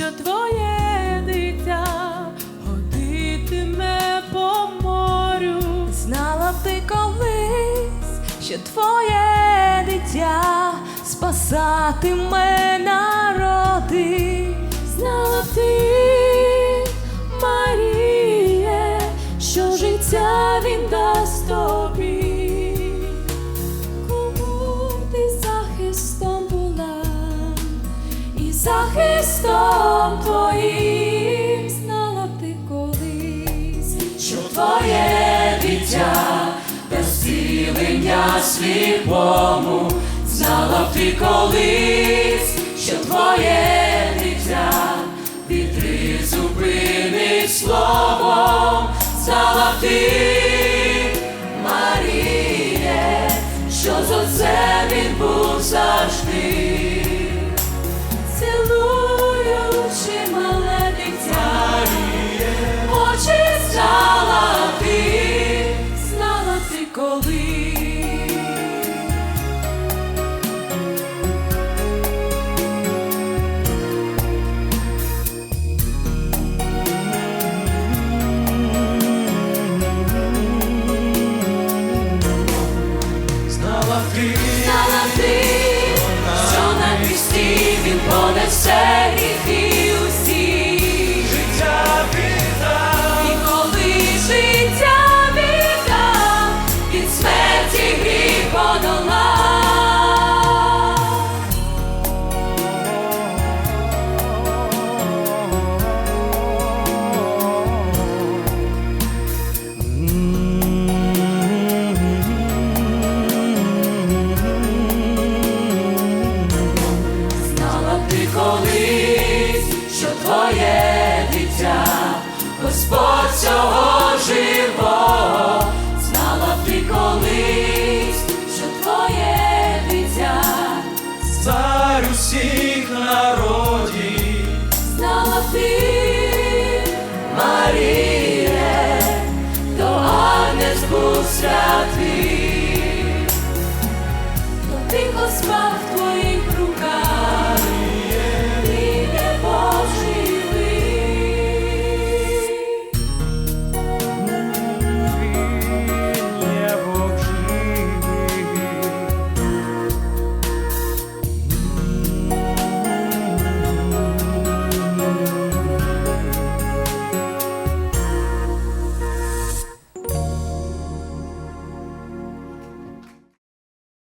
що твоє дитя годитиме по морю, знала б ти колись, що твоє дитя спасатиме народи, знала б ти, Маріє, що життя він дав. Захистом твоїм. Знала ти колись, що твоє дитя без зцілення сліпому, знала ти колись, що твоє дитя вітри зупинить словом, знала ти, Знала що на крісті він понесе цар усіх народів, знала ти, Маріє, то ангельську святий, то ти космав.